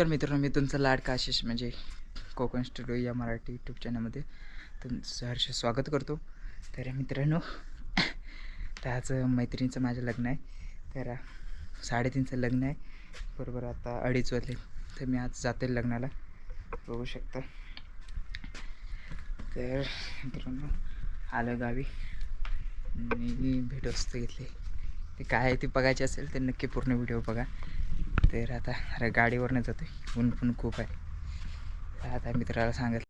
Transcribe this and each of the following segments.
तर नमस्कार मित्रांनो मी तुमचा लाडका आशिष म्हणजे कोकण स्टुडिओ या मराठी यूट्यूब चॅनलमध्ये तुमचं हर्ष स्वागत करतो. तर मित्रांनो तर आज मैत्रिणीचं माझं लग्न आहे. तर साडेतीनचं लग्न आहे. बरोबर आता अडीच वाजले. तर मी आज जाते लग्नाला. बघू शकता. तर मित्रांनो आलं गावी. आणि भेटवस्तू घेतली. ते काय आहे ते बघायची असेल तर नक्की पूर्ण व्हिडिओ बघा. तर आता अरे गाडीवरनं जातो ऊन पण खूप आहे. आता मित्राला सांगत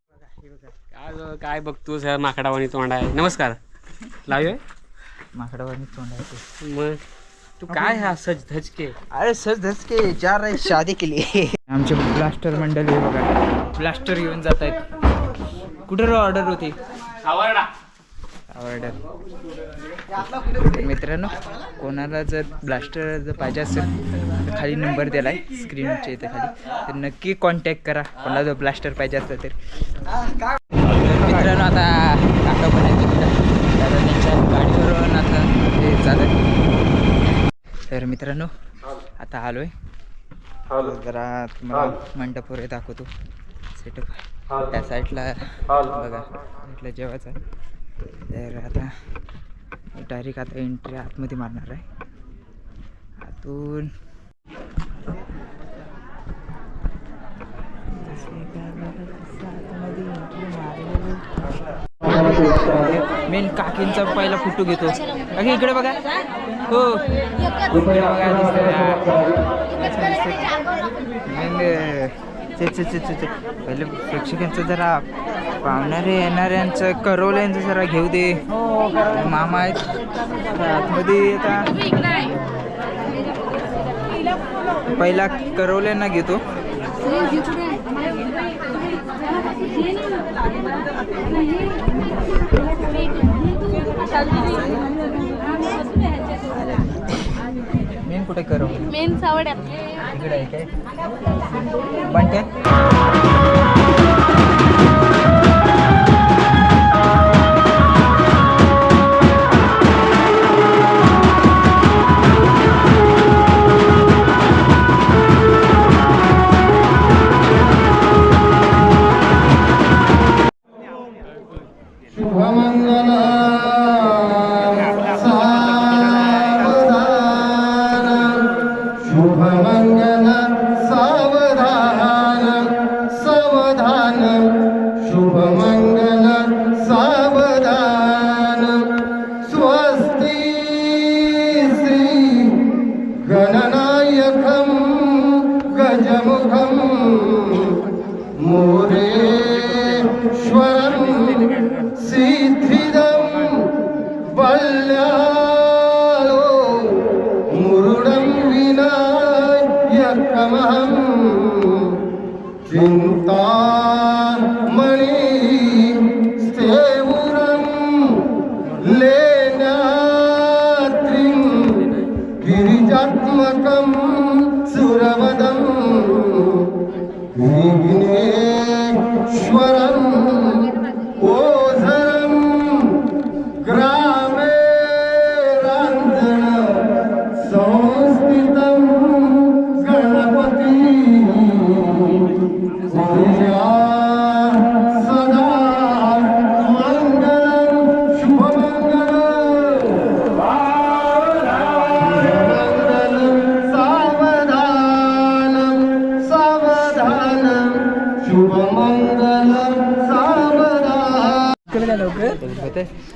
काय बघतोस ह्या माकडावाणी तोंड आहे नमस्कार. लावूया? माकडावरनी तोंड आहे. ते. मग तू काय हा सज धजके? अरे सर धस के जा रहे शादी के लिए आमचे ब्लास्टर मंडळ आहे बघा. ब्लास्टर घेऊन जात आहेत. कुठं ऑर्डर होती? आवडा ऑर्डर तर मित्रांनो कोणाला जर ब्लास्टर जर पाहिजे असेल खाली नंबर दिला आहे स्क्रीनच्या इथे खाली. तर नक्की कॉन्टॅक्ट करा. कोणाला जर ब्लास्टर पाहिजे असलं तर. तर मित्रांनो आता काका आहे तिकडं. तर त्यांच्या गाडीवरून आता हे चालत. तर मित्रांनो आता आलोय. जरा तुम्हाला मंडप वगैरे दाखवतो. सेटअप त्या साईडला बघा. साईडला जेवायचं आहे. तर आता डायरेक्ट आता एंट्री आतमध्ये मारणार आहे. आतून मेन काकींचा पहिला फोटो घेतो. काकी इकडे बघा. हो. इकडे बघा मेन पहिले प्रेक्षकांचं जरा पाहुणारे येणाऱ्यांचं करवल्यांचं जरा घेऊ दे. मामा आहेत. आतमध्ये येता पहिला करवल्यांना घेतो. मेन कुठे करवले मेन सावड्या इकडे आहे काय? बंट्या? Allah. चिन्तामणि स्थेवुरं लेण्यात्रिं गिरिजात्मका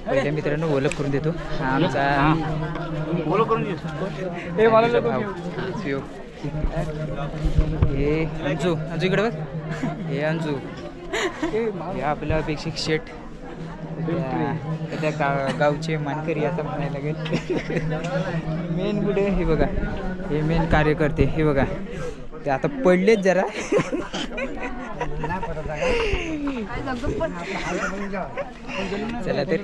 पहिल्या मित्रांनो ओळख करून देतो. हा आमचा हे अंजू. अंजू इकडे बघ. हे अंजू. हे आपलं अपेक्षित शेट त्या- गा- गावचे मानकरी आता म्हणायला लागेल. मेन पुढे हे बघा. हे मेन कार्यकर्ते. हे बघा. ते आता पडलेच जरा. चला तरी.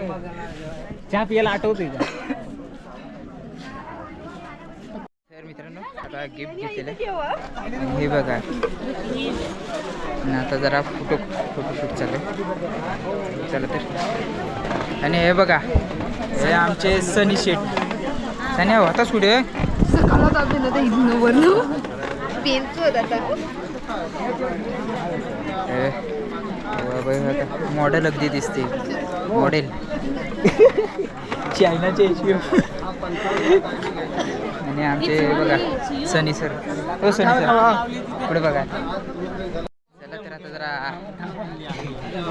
चहा पियाला आठवते का तर मित्रांनो आता गिफ्ट घेतलेलं. हे बघा. आणि आता जरा फोटो फोटोशूट चालू. चला तर. आणि हे बघा हे आमचे सनी शेट सनी होताच कुठे मॉडेल अगदी दिसते. मॉडेल. चायनाचे आणि आमचे बघा सनी सर. हो सनी सर. पुढे बघा. चला तर आता जरा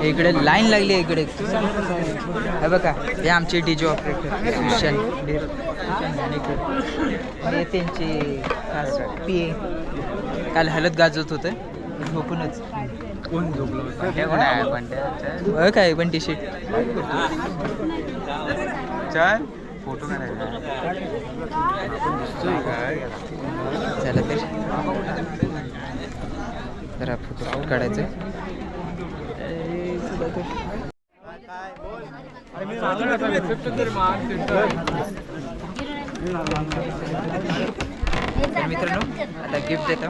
इकडे लाईन लागली आहे इकडे. हे बघा हे आमचे डीजे ऑपरेटर सुशांत डे- हे त्यांचे खास पी ए. काल हलत गाजवत होतं. झोपूनच. कोण झोपलं काय? पण टी शर्ट चल. फोटो चला तर. जरा फोटो काढायचं. तर मित्रांनो आता गिफ्ट देतो.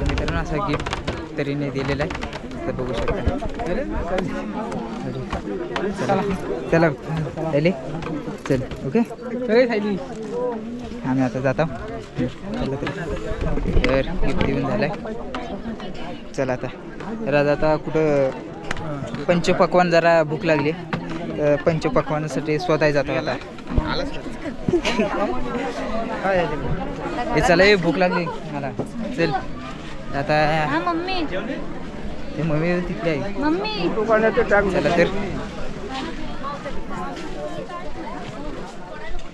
मित्रांनो असा गिफ्ट तरीने दिलेला आहे तर बघू शकता चला चला चल ओके आम्ही आता जातो तर गिफ्ट देऊन झालंय चला आता राजा आता कुठं पंचपक्वान जरा भूक लागली. तर पंचपक्वानासाठी स्वतः जातो आता. हे चला हे भूक लागली मला. चल. आता हा मम्मी. ते मम्मी तिकडे आहे मम्मी. चला तर.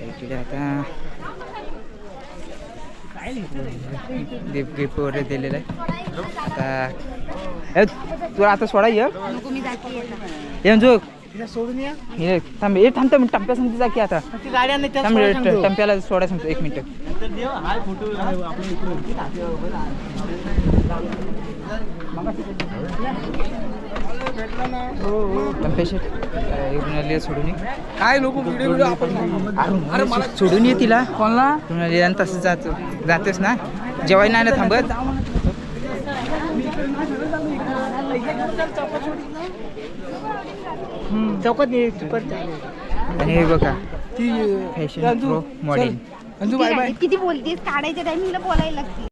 इकडे आता गिफ्ट गिफ्ट वगैरे दिलेलं आहे. आता ए, तुला आता सोडा ये. नको मी जाते आता. ये जो हे थांब हे थांब थांब टप्प्या सांगते जा की आता. थांब रे, ट- टप्प्याला सोडा सांगतो एक मिनिट. आहे सोडून ये. काय लोक व्हिडिओ व्हिडिओ आपण अरे मला सोडून ये तिला. कोणला? आणि तसं जात जातेस ना? जेवाय नाही ना थांबत. चौकात आणि हे बघा फॅशन प्रो मॉडेल. किती बोलतेस? काढायच्या टायमिंगला बोलायला लागते.